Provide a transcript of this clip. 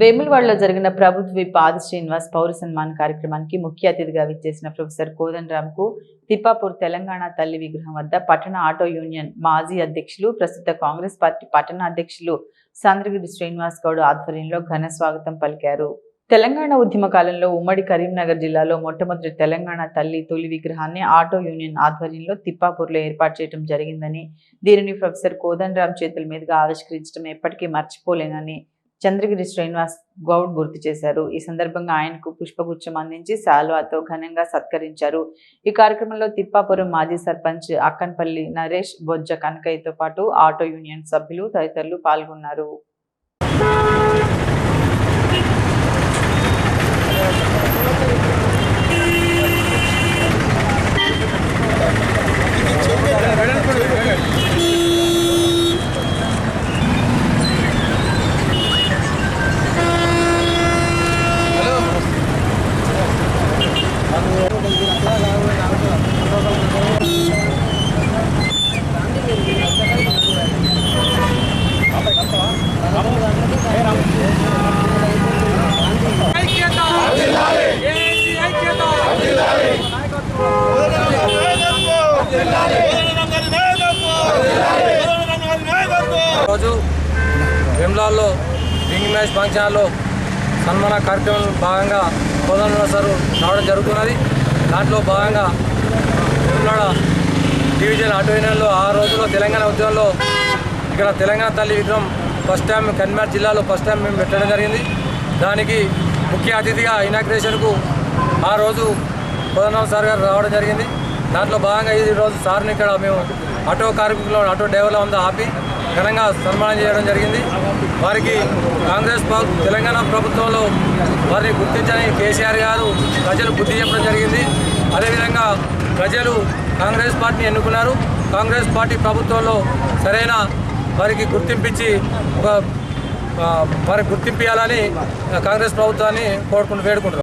వేములవాడలో జరిగిన ప్రభుత్వ పాద శ్రీనివాస్ పౌర సన్మాన్ కార్యక్రమానికి ముఖ్య అతిథిగా విచ్చేసిన ప్రొఫెసర్ కోదండరామ్కు తిప్పాపూర్ తెలంగాణ తల్లి విగ్రహం వద్ద పట్టణ ఆటో యూనియన్ మాజీ అధ్యక్షులు ప్రస్తుత కాంగ్రెస్ పార్టీ పట్టణ అధ్యక్షులు చంద్రగిరి శ్రీనివాస్ గౌడ్ ఆధ్వర్యంలో ఘన స్వాగతం పలికారు. తెలంగాణ ఉద్యమ కాలంలో ఉమ్మడి కరీంనగర్ జిల్లాలో మొట్టమొదటి తెలంగాణ తల్లి తొలి విగ్రహాన్ని ఆటో యూనియన్ ఆధ్వర్యంలో తిప్పాపూర్లో ఏర్పాటు చేయడం జరిగిందని దీనిని ప్రొఫెసర్ కోదండరామ్ చేతుల మీదుగా ఆవిష్కరించడం ఎప్పటికీ మర్చిపోలేనని చంద్రగిరి శ్రీనివాస్ గౌడ్ గుర్తు చేశారు. ఈ సందర్భంగా ఆయనకు పుష్పగుచ్చం అందించి శాల్వాతో ఘనంగా సత్కరించారు. ఈ కార్యక్రమంలో తిప్పాపురం మాజీ సర్పంచ్ అక్కన్పల్లి నరేష్ బొజ్జ కనకయ్యతో పాటు ఆటో యూనియన్ సభ్యులు తదితరులు పాల్గొన్నారు. రోజు వెమ్లాల్లో రింగ్ మ్యాచ్ ఫంక్షన్లో సన్మాన కార్యక్రమం భాగంగా కోదండ సార్ రావడం జరుగుతున్నది. దాంట్లో భాగంగా వెమ్లాడ డివిజన్ అటు యూనియన్లో ఆ రోజుల్లో తెలంగాణ ఉద్యమంలో ఇక్కడ తెలంగాణ తల్లి విగ్రహం ఫస్ట్ టైం కన్మార్ జిల్లాలో ఫస్ట్ టైం మేము పెట్టడం జరిగింది. దానికి ముఖ్య అతిథిగా ఇనాగ్రేషన్కు ఆ రోజు కోదండరాం సార్ గారు రావడం జరిగింది. దాంట్లో భాగంగా ఈరోజు రోజు సార్ని ఇక్కడ మేము ఆటో కార్మికులు ఆటో డ్రైవర్ల వద్ద ఆపి ఘనంగా సన్మానం చేయడం జరిగింది. వారికి కాంగ్రెస్ తెలంగాణ ప్రభుత్వంలో వారిని గుర్తించని కేసీఆర్ గారు ప్రజలు బుద్ధి చెప్పడం జరిగింది. అదేవిధంగా ప్రజలు కాంగ్రెస్ పార్టీని ఎన్నుకున్నారు. కాంగ్రెస్ పార్టీ ప్రభుత్వంలో సరైన వారికి గుర్తింపించి ఒక వారికి గుర్తింపు ఇవ్వాలని కాంగ్రెస్ ప్రభుత్వాన్ని కోరుకుంటూ వేడుకుంటున్నారు